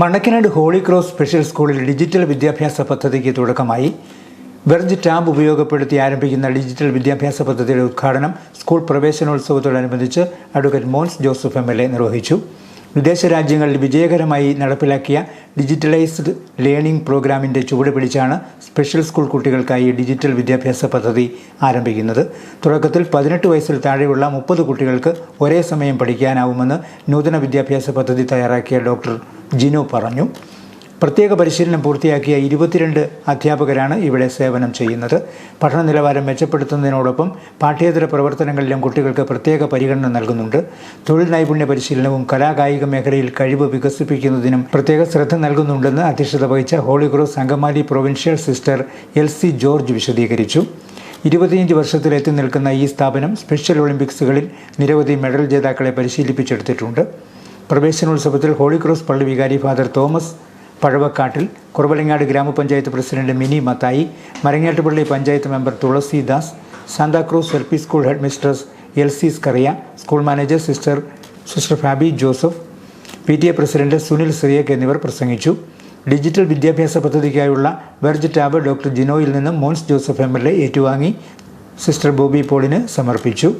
Manakkanad holy cross special സ്കൂളിൽ digital വിദ്യാഭ്യാസ പദ്ധതിക്ക് തുടക്കമായി. വെർജ് ടാബ് ഉപയോഗപ്പെടുത്തി ആരംഭിക്കുന്ന ഡിജിറ്റൽ വിദ്യാഭ്യാസ പദ്ധതിയുടെ ഉദ്ഘാടനം school പ്രവേശനോത്സവത്തോടനുബന്ധിച്ച് advocate Mons Joseph M L A നിർവഹിച്ചു. വിദേശ രാജ്യങ്ങളിൽ വിജയകരമായി നടപ്പിലാക്കിയ ഡിജിറ്റലൈസ്ഡ് ലേണിംഗ് പ്രോഗ്രാമിന്റെ ചുവട് പിടിച്ചാണ് സ്പെഷ്യൽ സ്കൂൾ കുട്ടികൾക്കായി ഡിജിറ്റൽ വിദ്യാഭ്യാസ പദ്ധതി ആരംഭിക്കുന്നത്. തുടക്കത്തിൽ പതിനെട്ട് വയസ്സിൽ താഴെയുള്ള മുപ്പത് കുട്ടികൾക്ക് ഒരേ സമയം പഠിക്കാനാവുമെന്ന് നൂതന വിദ്യാഭ്യാസ പദ്ധതി തയ്യാറാക്കിയ ഡോക്ടർ ജിനോ പറഞ്ഞു. പ്രത്യേക പരിശീലനം പൂർത്തിയാക്കിയ ഇരുപത്തിരണ്ട് അധ്യാപകരാണ് ഇവിടെ സേവനം ചെയ്യുന്നത്. പഠന നിലവാരം മെച്ചപ്പെടുത്തുന്നതിനോടൊപ്പം പാഠ്യേതര പ്രവർത്തനങ്ങളിലും കുട്ടികൾക്ക് പ്രത്യേക പരിഗണന നൽകുന്നുണ്ട്. തൊഴിൽ നൈപുണ്യ പരിശീലനവും കലാകായിക മേഖലയിൽ കഴിവ് വികസിപ്പിക്കുന്നതിനും പ്രത്യേക ശ്രദ്ധ നൽകുന്നുണ്ടെന്ന് അധ്യക്ഷത വഹിച്ച Holy Cross Angamaly provincial sister L C George വിശദീകരിച്ചു. ഇരുപത്തിയഞ്ച് വർഷത്തിലെത്തി നിൽക്കുന്ന ഈ സ്ഥാപനം സ്പെഷ്യൽ ഒളിമ്പിക്സുകളിൽ നിരവധി മെഡൽ ജേതാക്കളെ പരിശീലിപ്പിച്ചെടുത്തിട്ടുണ്ട്. പ്രവേശനോത്സവത്തിൽ ഹോളി ക്രോസ് പള്ളി വികാരി ഫാദർ തോമസ് പഴവക്കാട്ടിൽ കുറവലങ്ങാട് ഗ്രാമപഞ്ചായത്ത് president Mini Mathai Marangattupilly panchayat member Thulasidas Santacruz L P school head mistress L C Scaria school manager sister sister Fabi Joseph P T A president Sunil Cyriac എന്നിവർ പ്രസംഗിച്ചു. Digital വിദ്യാഭ്യാസ പദ്ധതിക്കായുള്ള വെർജ് tab doctor ജിനോയിൽ നിന്നും Mons Joseph M L A ഏറ്റുവാങ്ങി. Sister Bobby പോളിന് സമർപ്പിച്ചു.